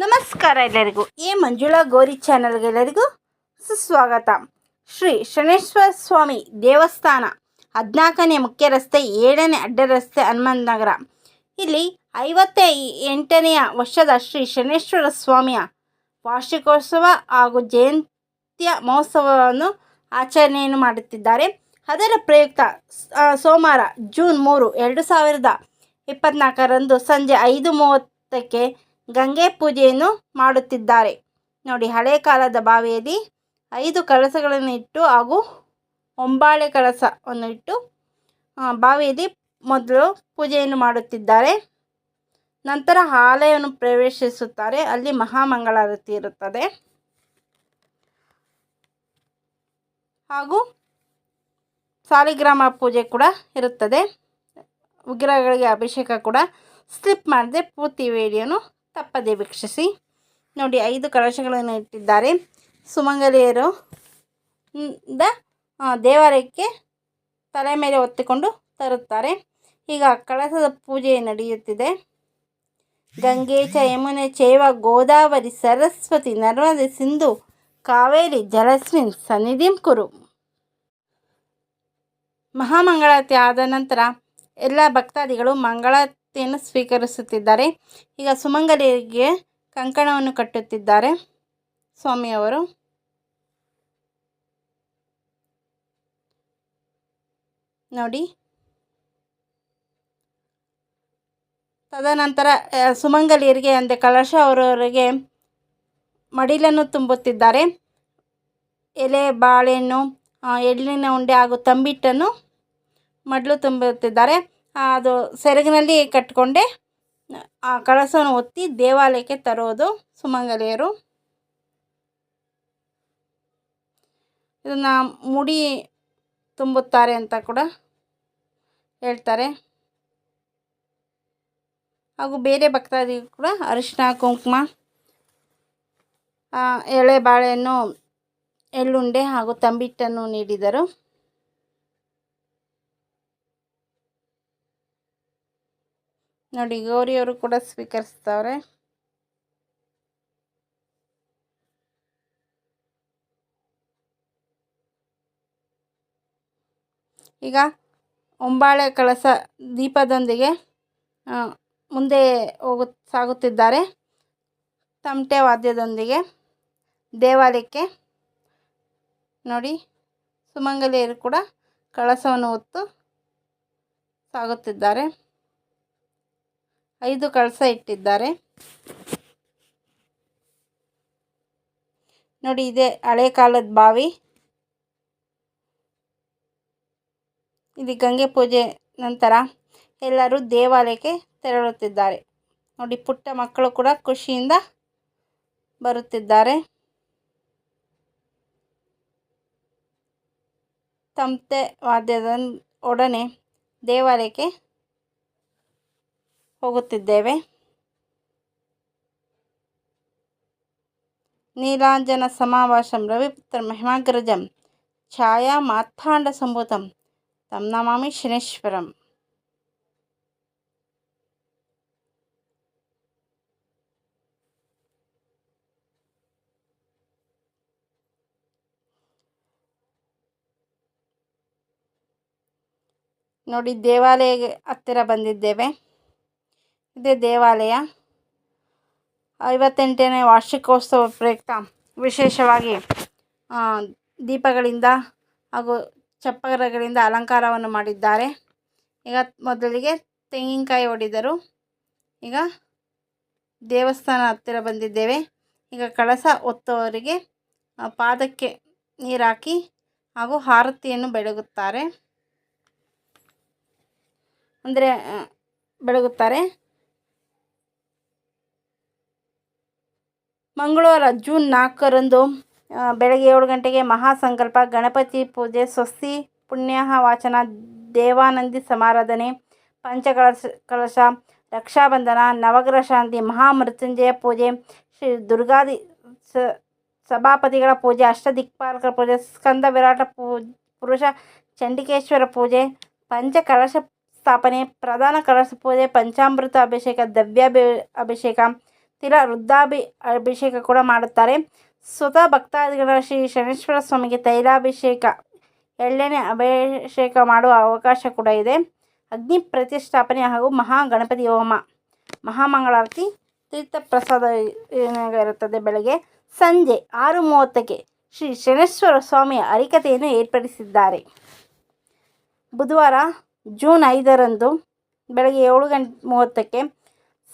ನಮಸ್ಕಾರ ಎಲ್ಲರಿಗೂ. ಈ ಮಂಜುಳಾ ಗೋರಿ ಚಾನಲ್ಗೆ ಎಲ್ಲರಿಗೂ ಸುಸ್ವಾಗತ. ಶ್ರೀ ಶನೇಶ್ವರ ಸ್ವಾಮಿ ದೇವಸ್ಥಾನ, ಹದಿನಾಲ್ಕನೇ ಮುಖ್ಯ ರಸ್ತೆ, ಏಳನೇ ಅಡ್ಡ ರಸ್ತೆ ಹನುಮಂತ ನಗರ ಇಲ್ಲಿ ಐವತ್ತ ಎಂಟನೆಯ ವರ್ಷದ ಶ್ರೀ ಶನೇಶ್ವರ ಸ್ವಾಮಿಯ ವಾರ್ಷಿಕೋತ್ಸವ ಹಾಗೂ ಜಯಂತ್ಯ ಮಹೋತ್ಸವವನ್ನು ಆಚರಣೆಯನ್ನು ಮಾಡುತ್ತಿದ್ದಾರೆ. ಅದರ ಪ್ರಯುಕ್ತ ಸೋಮವಾರ ಜೂನ್ ಮೂರು, ಎರಡು ಸಾವಿರದ ಇಪ್ಪತ್ತ್ನಾಲ್ಕರಂದು ಸಂಜೆ ಐದು ಮೂವತ್ತಕ್ಕೆ ಗಂಗೆ ಪೂಜೆಯನ್ನು ಮಾಡುತ್ತಿದ್ದಾರೆ. ನೋಡಿ, ಹಳೆ ಕಾಲದ ಬಾವಿಯಲ್ಲಿ ಐದು ಕಳಸಗಳನ್ನು ಇಟ್ಟು ಹಾಗೂ ಒಂಬಾಳೆ ಕಳಸವನ್ನು ಇಟ್ಟು ಬಾವಿಯಲ್ಲಿ ಮೊದಲು ಪೂಜೆಯನ್ನು ಮಾಡುತ್ತಿದ್ದಾರೆ. ನಂತರ ಆಲಯವನ್ನು ಪ್ರವೇಶಿಸುತ್ತಾರೆ. ಅಲ್ಲಿ ಮಹಾಮಂಗಳಾರತಿ ಇರುತ್ತದೆ. ಹಾಗೂ ಸಾಲಿಗ್ರಾಮ ಪೂಜೆ ಕೂಡ ಇರುತ್ತದೆ. ವಿಗ್ರಹಗಳಿಗೆ ಅಭಿಷೇಕ ಕೂಡ ಸ್ಲಿಪ್ ಮಾಡದೆ ಪೂರ್ತಿ ವಿಡಿಯೋನು ತಪ್ಪದೇ ವೀಕ್ಷಿಸಿ. ನೋಡಿ, ಐದು ಕಳಶಗಳನ್ನು ಇಟ್ಟಿದ್ದಾರೆ. ಸುಮಂಗಲಿಯರು ದ ದೇವಾಲಯಕ್ಕೆ ತಲೆ ಮೇಲೆ ಒತ್ತಿಕೊಂಡು ತರುತ್ತಾರೆ. ಈಗ ಕಳಸದ ಪೂಜೆ ನಡೆಯುತ್ತಿದೆ. ಗಂಗೆ ಚ ಯಮುನೆ ಚೈವ ಗೋದಾವರಿ ಸರಸ್ವತಿ ನರ್ಮದೆ ಸಿಂಧು ಕಾವೇರಿ ಜಲಸ್ಮಿನ್ ಸನ್ನಿಧಿಂ ಕುರು. ಮಹಾಮಂಗಳಾರತಿ ಆದ ನಂತರ ಎಲ್ಲ ಭಕ್ತಾದಿಗಳು ಮಂಗಳಾರತಿಯನ್ನು ಸ್ವೀಕರಿಸುತ್ತಿದ್ದಾರೆ. ಈಗ ಸುಮಂಗಲಿಗೆ ಕಂಕಣವನ್ನು ಕಟ್ಟುತ್ತಿದ್ದಾರೆ. ಸ್ವಾಮಿಯವರು ನೋಡಿ. ತದನಂತರ ಸುಮಂಗಲಿಯರಿಗೆ ಅಂದರೆ ಕಳಶ ಅವರವರಿಗೆ ಮಡಿಲನ್ನು ತುಂಬುತ್ತಿದ್ದಾರೆ. ಎಲೆ, ಬಾಳೆಹಣ್ಣು ಎಳ್ಳಿನ ಉಂಡೆ ಹಾಗೂ ತಂಬಿಟ್ಟನ್ನು ಮಡಲು ತುಂಬುತ್ತಿದ್ದಾರೆ. ಅದು ಸೆರಗಿನಲ್ಲಿ ಕಟ್ಟಿಕೊಂಡೆ ಆ ಕಳಸವನ್ನು ಒತ್ತಿ ದೇವಾಲಯಕ್ಕೆ ತರೋದು ಸುಮಂಗಲಿಯರು. ಇದನ್ನು ಮುಡಿ ತುಂಬುತ್ತಾರೆ ಅಂತ ಕೂಡ ಹೇಳ್ತಾರೆ. ಹಾಗೂ ಬೇರೆ ಭಕ್ತಾದಿಗೂ ಕೂಡ ಅರಿಶಿನ ಕುಂಕುಮ ಎಳೆ ಬಾಳೆಹಣ್ಣು ಎಳ್ಳುಂಡೆ ಹಾಗೂ ತಂಬಿಟ್ಟನ್ನು ನೀಡಿದರು. ನೋಡಿ ಗೌರಿಯವರು ಕೂಡ ಸ್ವೀಕರಿಸ್ತಾವ್ರೆ. ಈಗ ಒಂಬಾಳೆ ಕಳಸ ದೀಪದೊಂದಿಗೆ ಮುಂದೆ ಹೋಗು, ಸಾಗುತ್ತಿದ್ದಾರೆ. ತಮಟೆ ವಾದ್ಯದೊಂದಿಗೆ, ದೇವಾಲಯಕ್ಕೆ, ನೋಡಿ, ಸುಮಂಗಲಿಯರು ಕೂಡ ಕಳಸವನ್ನು ಹೊತ್ತು ಸಾಗುತ್ತಿದ್ದಾರೆ. ಐದು ಕಳಸ ಇಟ್ಟಿದ್ದಾರೆ. ನೋಡಿ, ಇದೆ ಹಳೆ ಕಾಲದ ಬಾವಿ. ಇದು ಗಂಗೆ ಪೂಜೆ ನಂತರ ಎಲ್ಲರೂ ದೇವಾಲಯಕ್ಕೆ ತೆರಳುತ್ತಿದ್ದಾರೆ. ನೋಡಿ, ಪುಟ್ಟ ಮಕ್ಕಳು ಕೂಡ ಖುಷಿಯಿಂದ ಬರುತ್ತಿದ್ದಾರೆ. ತಮ್ತೆ ವಾದ್ಯದ ಒಡನೆ ದೇವಾಲಯಕ್ಕೆ ಹೋಗುತ್ತಿದ್ದೇವೆ. ನೀಲಾಂಜನ ಸಮಾವಾಸಂ ರವಿಪುತ್ರ ಮಹಿಮಾಗ್ರಜಂ ಛಾಯಾ ಮಾರ್ಥಾಂಡ ಸಂಭೂತಂ ತಂ ನಮಾಮಿ ಶನೇಶ್ವರಂ. ನೋಡಿ ದೇವಾಲಯ ಹತ್ತಿರ ಬಂದಿದ್ದೇವೆ. ಇದೇ ದೇವಾಲಯ. ಐವತ್ತೆಂಟನೇ ವಾರ್ಷಿಕೋತ್ಸವ ಪ್ರಯುಕ್ತ ವಿಶೇಷವಾಗಿ ದೀಪಗಳಿಂದ ಹಾಗೂ ಚಪ್ಪರಗಳಿಂದ ಅಲಂಕಾರವನ್ನು ಮಾಡಿದ್ದಾರೆ. ಈಗ ಮೊದಲಿಗೆ ತೆಂಗಿನಕಾಯಿ ಹೊಡೆದರು ಈಗ ದೇವಸ್ಥಾನ ಹತ್ತಿರ ಬಂದಿದ್ದೇವೆ. ಈಗ ಕಳಸ ಹೊತ್ತವರಿಗೆ ಪಾದಕ್ಕೆ ನೀರಾಕಿ ಹಾಗೂ ಆರತಿಯನ್ನು ಬೆಳಗುತ್ತಾರೆ. ಅಂದರೆ ಬೆಳಗುತ್ತಾರೆ. ಮಂಗಳವಾರ ಜೂನ್ ನಾಲ್ಕರಂದು ಬೆಳಗ್ಗೆ ಏಳು ಗಂಟೆಗೆ ಮಹಾಸಂಕಲ್ಪ, ಗಣಪತಿ ಪೂಜೆ, ಸ್ವಸ್ತಿ, ಪುಣ್ಯಾಹ ವಾಚನ, ದೇವಾನಂದಿ ಸಮಾರಾಧನೆ, ಪಂಚಕಲಶ, ಕಲಶ, ರಕ್ಷಾಬಂಧನ, ನವಗ್ರಹ ಶಾಂತಿ, ಮಹಾಮೃತ್ಯುಂಜಯ ಪೂಜೆ, ಶ್ರೀ ದುರ್ಗಾದಿ ಸ, ಸಭಾಪತಿಗಳ ಪೂಜೆ, ಅಷ್ಟದಿಕ್ಪಾಲಕರ ಪೂಜೆ, ಸ್ಕಂದ ವಿರಾಟ ಪೂ, ಪುರುಷ ಚಂಡಿಕೇಶ್ವರ ಪೂಜೆ, ಪಂಚಕಲಶ ಸ್ಥಾಪನೆ, ಪ್ರಧಾನ ಕಲಶ ಪೂಜೆ, ಪಂಚಾಮೃತ ಅಭಿಷೇಕ, ದವ್ಯಾಭಿ, ಅಭಿಷೇಕ ತಿಲ ವೃದ್ಧಾಭಿ ಅಭಿಷೇಕ ಕೂಡ ಮಾಡುತ್ತಾರೆ. ಸ್ವತಃ ಭಕ್ತಾದಿಗಳ ಶ್ರೀ ಶನೇಶ್ವರ ಸ್ವಾಮಿಗೆ ತೈಲಾಭಿಷೇಕ, ಎಳ್ಳೆಣ್ಣೆ ಅಭಿಷೇಕ ಮಾಡುವ ಅವಕಾಶ ಕೂಡ ಇದೆ. ಅಗ್ನಿ ಪ್ರತಿಷ್ಠಾಪನೆ ಹಾಗೂ ಮಹಾ ಗಣಪತಿ ಹೋಮ ಮಹಾಮಂಗಳಾರತಿ ತೀರ್ಥ ಪ್ರಸಾದ ಇರುತ್ತದೆ ಬೆಳಗ್ಗೆ ಸಂಜೆ ಆರು ಮೂವತ್ತಕ್ಕೆ ಶ್ರೀ ಶನೇಶ್ವರ ಸ್ವಾಮಿಯ ಅರಿಕತೆಯನ್ನು ಏರ್ಪಡಿಸಿದ್ದಾರೆ. ಬುಧವಾರ ಜೂನ್ ಐದರಂದು ಬೆಳಗ್ಗೆ ಏಳು ಗಂಟೆ ಮೂವತ್ತಕ್ಕೆ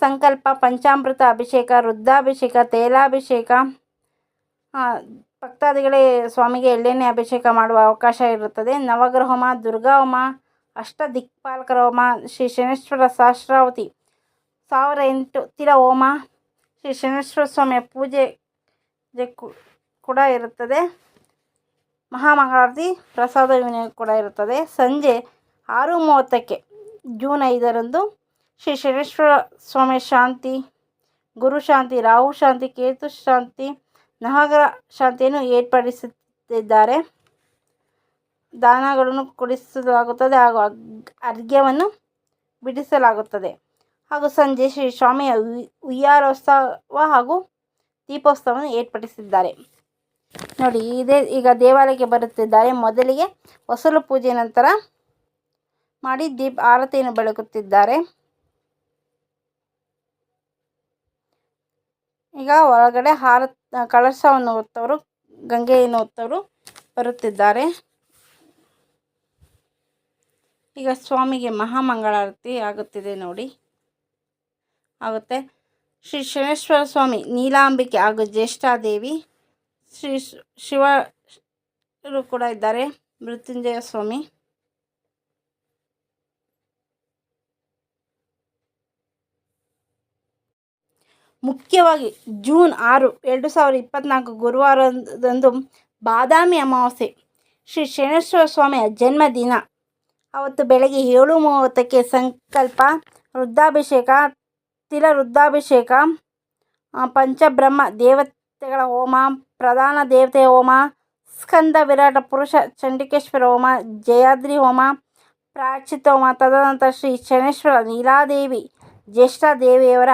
ಸಂಕಲ್ಪ, ಪಂಚಾಮೃತ ಅಭಿಷೇಕ, ವೃದ್ಧಾಭಿಷೇಕ, ತೇಲಾಭಿಷೇಕ. ಭಕ್ತಾದಿಗಳೇ ಸ್ವಾಮಿಗೆ ಎಳ್ಳೆಣ್ಣೆ ಅಭಿಷೇಕ ಮಾಡುವ ಅವಕಾಶ ಇರುತ್ತದೆ. ನವಗ್ರಹ ಹೋಮ ದುರ್ಗಾ ಹೋಮ ಅಷ್ಟ ದಿಕ್ಪಾಲಕರ ಹೋಮ ಶ್ರೀ ಶನೇಶ್ವರ ಸಹಸ್ರಾವತಿ, ಸಾವಿರ ಎಂಟು ತಿಲ ಹೋಮ, ಶ್ರೀ ಶನೇಶ್ವರ ಸ್ವಾಮಿಯ ಪೂಜೆ ಕೂಡ ಇರುತ್ತದೆ. ಮಹಾಮಂಗಳಾರತಿ ಪ್ರಸಾದ ವಿನಿಯೋಗ ಕೂಡ ಇರುತ್ತದೆ. ಸಂಜೆ ಆರು ಮೂವತ್ತಕ್ಕೆ ಜೂನ್ ಐದರಂದು ಶ್ರೀ ಶನೇಶ್ವರ ಸ್ವಾಮಿ ಶಾಂತಿ, ಗುರು ಶಾಂತಿ, ರಾಹು ಶಾಂತಿ, ಕೇತು ಶಾಂತಿ, ನಾಗರ ಶಾಂತಿಯನ್ನು ಏರ್ಪಡಿಸುತ್ತಿದ್ದಾರೆ. ದಾನಗಳನ್ನು ಕೊಡಿಸಲಾಗುತ್ತದೆ ಹಾಗೂ ಅರ್ಘ್ಯವನ್ನು ಬಿಡಿಸಲಾಗುತ್ತದೆ. ಹಾಗೂ ಸಂಜೆ ಶ್ರೀ ಸ್ವಾಮಿಯ ಉಯ್ಯಾರೋತ್ಸವ ಹಾಗೂ ದೀಪೋತ್ಸವವನ್ನು ಏರ್ಪಡಿಸಿದ್ದಾರೆ. ನೋಡಿ, ಇದೇ ಈಗ ದೇವಾಲಯಕ್ಕೆ ಬರುತ್ತಿದ್ದಾರೆ. ಮೊದಲಿಗೆ ಹೊಸಲು ಪೂಜೆ ನಂತರ ಮಾಡಿ ದೀಪ, ಆರತಿಯನ್ನು ಬೆಳಗುತ್ತಿದ್ದಾರೆ. ಈಗ ಒಳಗಡೆ ಹಾರ ಕಳಸವನ್ನು ಹೊತ್ತವರು, ಗಂಗೆಯನ್ನು ಹೊತ್ತವರು ಬರುತ್ತಿದ್ದಾರೆ. ಈಗ ಸ್ವಾಮಿಗೆ ಮಹಾಮಂಗಳಾರತಿ ಆಗುತ್ತಿದೆ ನೋಡಿ. ಆಗುತ್ತೆ. ಶ್ರೀ ಶನೇಶ್ವರ ಸ್ವಾಮಿ, ನೀಲಾಂಬಿಕೆ ಹಾಗೂ ಜ್ಯೇಷ್ಠಾದೇವಿ, ಶ್ರೀ ಶಿವರು ಕೂಡ ಇದ್ದಾರೆ. ಮೃತ್ಯುಂಜಯ ಸ್ವಾಮಿ. ಮುಖ್ಯವಾಗಿ ಜೂನ್ ಆರು, ಎರಡು ಸಾವಿರದ ಇಪ್ಪತ್ತ್ನಾಲ್ಕು ಗುರುವಾರದಂದು ಬಾದಾಮಿ ಅಮಾವಾಸ್ಯೆ, ಶ್ರೀ ಶನೇಶ್ವರ ಸ್ವಾಮಿಯ ಜನ್ಮದಿನ. ಅವತ್ತು ಬೆಳಗ್ಗೆ ಏಳು ಮೂವತ್ತಕ್ಕೆ ಸಂಕಲ್ಪ, ವೃದ್ಧಾಭಿಷೇಕ ತಿಲ ವೃದ್ಧಾಭಿಷೇಕ ಪಂಚಬ್ರಹ್ಮ ದೇವತೆಗಳ ಹೋಮ, ಪ್ರಧಾನ ದೇವತೆ ಹೋಮ, ಸ್ಕಂದ ವಿರಾಟ ಪುರುಷ ಚಂಡಿಕೇಶ್ವರ ಹೋಮ, ಜಯಾದ್ರಿ ಹೋಮ ಪ್ರಾಚಿತ ಹೋಮ ತದನಂತರ ಶ್ರೀ ಶನೇಶ್ವರ ನೀಲಾದೇವಿ ಜ್ಯೇಷ್ಠ ದೇವಿಯವರ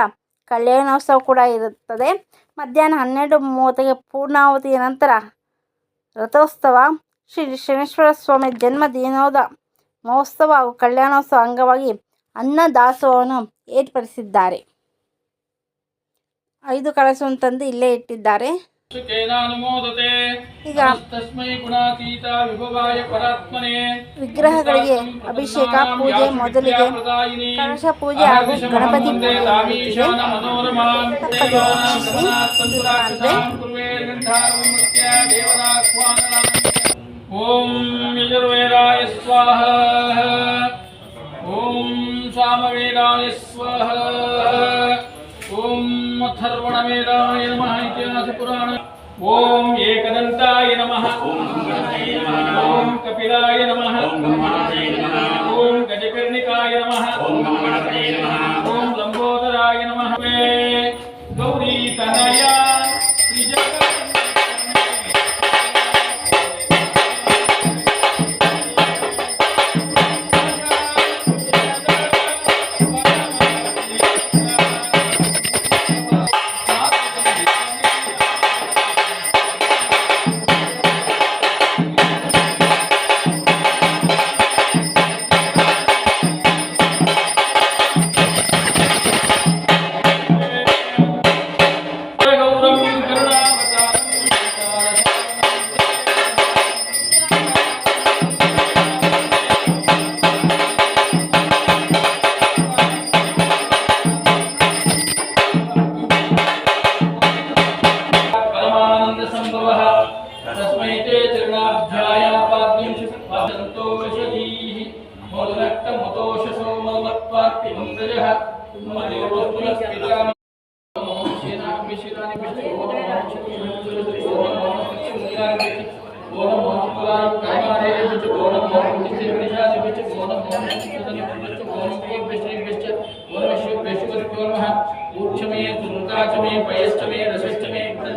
ಕಲ್ಯಾಣೋತ್ಸವ ಕೂಡ ಇರುತ್ತದೆ. ಮಧ್ಯಾಹ್ನ ಹನ್ನೆರಡು ಮೂವತ್ತಿಗೆ ಪೂರ್ಣಾವತಿಯ ನಂತರ ರಥೋತ್ಸವ ಶ್ರೀ ಶನೇಶ್ವರ ಸ್ವಾಮಿ ಜನ್ಮದಿನೋದ ಮಹೋತ್ಸವ ಹಾಗೂ ಕಲ್ಯಾಣೋತ್ಸವ ಅಂಗವಾಗಿ ಅನ್ನದಾಸೋಹವನ್ನು ಏರ್ಪಡಿಸಿದ್ದಾರೆ. ಐದು ಕಳಸವನ್ನು ತಂದು ಇಲ್ಲೇ ಇಟ್ಟಿದ್ದಾರೆ. ಈಗ ವಿಗ್ರಹಗಳಿಗೆ ಅಭಿಷೇಕ ಪೂಜೆ ಮೊದಲಿಗೆ ಕಳಶ ಪೂಜೆ ಹಾಗೂ ಗಣಪತಿ ಪೂಜೆ ಓಂ ಯಜುರ್ವೇದಾಯ ಸ್ವಾಹ. ಓಂ ಸಾಮವೇದಾಯ ಸ್ವಾಹ. ब्रह्मथर्वणवेदाय नमः इतिहासपुराण ॐ एकदन्ताय नमः ॐ कपिलाय नमः ॐ गजकर्णिकाय नमः ॐ लम्बोदराय नमः गौरीतनया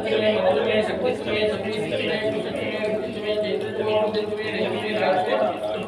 शक्तिस्तमे शक्तिस्तमे शक्तिस्तमे चैतन्यमे चैतन्यमे राष्ट्रे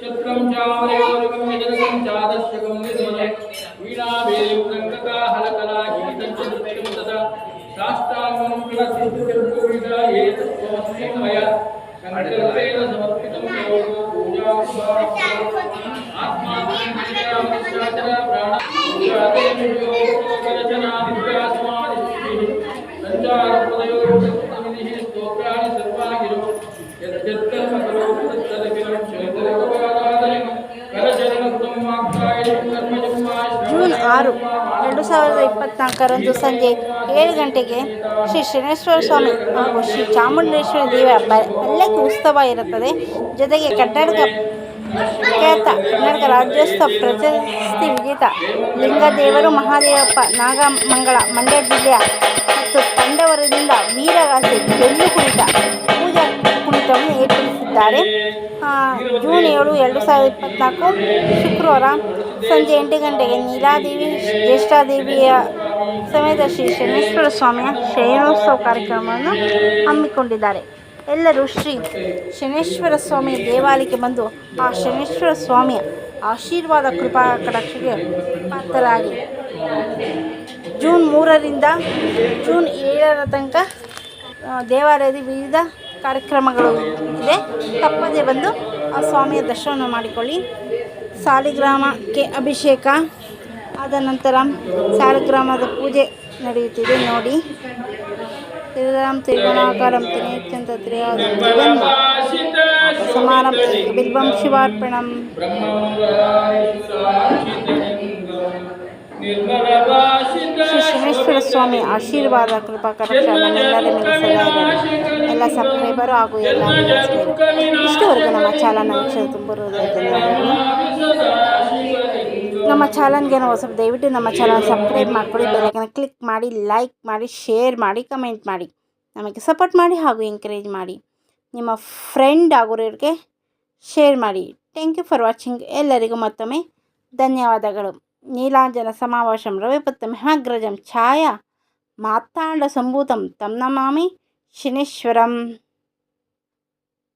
शत्रं चावयोरिकं यजनकं चादस्यकं निर्मले। वीणा वेदुरंगका हलकला गीतं वीणावेयुक्तङ्गकाहलकलाहीतञ्चतुष्टं तथा शास्ताङ्गं कुरुदा ये तत्त्वमस्ति मया। कंठे ಸಾವಿರದ ಇಪ್ಪತ್ನಾಲ್ಕರಂದು ಸಂಜೆ ಏಳು ಗಂಟೆಗೆ ಶ್ರೀ ಶನೇಶ್ವರ ಸ್ವಾಮಿ ಹಾಗೂ ಶ್ರೀ ಚಾಮುಂಡೇಶ್ವರಿ ದೇವಿಯ ಪಲ್ಲಕ್ಕಿ ಉತ್ಸವ ಇರುತ್ತದೆ. ಜೊತೆಗೆ ಕರ್ನಾಟಕ ಖ್ಯಾತ ಕರ್ನಾಟಕ ರಾಜ್ಯೋತ್ಸವ ಪ್ರಶಸ್ತಿ ವಿಜೇತ ಲಿಂಗದೇವರು ಮಹಾದೇವಪ್ಪ ನಾಗಮಂಗಳ ಮಂಡ್ಯ ಜಿಲ್ಲೆಯ ಮತ್ತು ತಂಡವರದಿಂದ ವೀರಗಾಸೆ ಬೆಲ್ಲು ಕುಣಿತ ಪೂಜಾ ಕುಣಿತವನ್ನು ಏರ್ಪಡಿಸಿದ್ದಾರೆ. ಜೂನ್ ಏಳು, ಎರಡು ಸಾವಿರದ ಇಪ್ಪತ್ತ್ನಾಲ್ಕು ಶುಕ್ರವಾರ ಸಂಜೆ ಎಂಟು ಗಂಟೆಗೆ ನೀಲಾದೇವಿ, ಜ್ಯೇಷ್ಠಾದೇವಿಯ ಸಮೇತ ಶ್ರೀ ಶನೇಶ್ವರ ಸ್ವಾಮಿಯ ಶಯನೋತ್ಸವ ಕಾರ್ಯಕ್ರಮವನ್ನು ಹಮ್ಮಿಕೊಂಡಿದ್ದಾರೆ. ಎಲ್ಲರೂ ಶ್ರೀ ಶನೇಶ್ವರ ಸ್ವಾಮಿ ದೇವಾಲಯಕ್ಕೆ ಬಂದು ಆ ಶನೇಶ್ವರ ಸ್ವಾಮಿಯ ಆಶೀರ್ವಾದ ಕೃಪಾ ಕಟಾಕ್ಷಿಗೆ ಪಾತ್ರರಾಗಿ. ಜೂನ್ ಮೂರರಿಂದ ಜೂನ್ ಏಳರ ತನಕ ದೇವಾಲಯದ ವಿವಿಧ ಕಾರ್ಯಕ್ರಮಗಳು ಇದೆ. ತಪ್ಪದೇ ಬಂದು ಆ ಸ್ವಾಮಿಯ ದರ್ಶನವನ್ನು ಮಾಡಿಕೊಳ್ಳಿ. ಸಾಲಿಗ್ರಾಮಕ್ಕೆ ಅಭಿಷೇಕ. ಆದ ನಂತರ ಸಾಲಿಗ್ರಾಮದ ಪೂಜೆ ನಡೆಯುತ್ತಿದೆ. ನೋಡಿ. ತಿರುಗಾಂ ತ್ರಿಗುಣಾಕಾರಂ ತಿನೇತ್ಯಂತ ಸಮಾರಂಭ ಬಿಲ್ಬಂ ಶಿವಾರ್ಪಣಂ ಶ್ರೀ ಶಿವೇಶ್ವರ ಸ್ವಾಮಿ ಆಶೀರ್ವಾದ ಕೃಪಾ ಕಟಾಕ್ಷ ನಮ್ಮೆಲ್ಲರ. ಎಲ್ಲ ಸಬ್ಸ್ಕ್ರೈಬರು ಹಾಗೂ ಎಲ್ಲ. ಇಷ್ಟವರೆಗೂ ನಮ್ಮ ಚಾಲನ ಧನ್ಯವಾದಗಳು. ನಮ್ಮ ಚಾಲನ್ಗೆ ನಾವು ಸ್ವಲ್ಪ ದಯವಿಟ್ಟು ನಮ್ಮ ಚಾನಲ್ ಸಬ್ಸ್ಕ್ರೈಬ್ ಮಾಡ್ಕೊಳ್ಳಿ ಬೆಲ್ಲೈಕನ್ನ ಕ್ಲಿಕ್ ಮಾಡಿ, ಲೈಕ್ ಮಾಡಿ, ಶೇರ್ ಮಾಡಿ, ಕಮೆಂಟ್ ಮಾಡಿ. ನಮಗೆ ಸಪೋರ್ಟ್ ಮಾಡಿ ಹಾಗೂ ಎಂಕರೇಜ್ ಮಾಡಿ. ನಿಮ್ಮ ಫ್ರೆಂಡ್ ಆಗೋರಿಗೆ ಶೇರ್ ಮಾಡಿ. Thank you for watching. ಎಲ್ಲರಿಗೂ ಮತ್ತೊಮ್ಮೆ ಧನ್ಯವಾದಗಳು. ನೀಲಾಂಜನ ಸಮಾವೇಶಂ ರವಿಪುತ್ತ ಮಹಾಗ್ರಜಂ ಛಾಯಾ ಮಾತಾಂಡ ಸಂಭೂತಂ ತಮ್ಮ ನಮಾಮಿ ಶನೇಶ್ವರಂ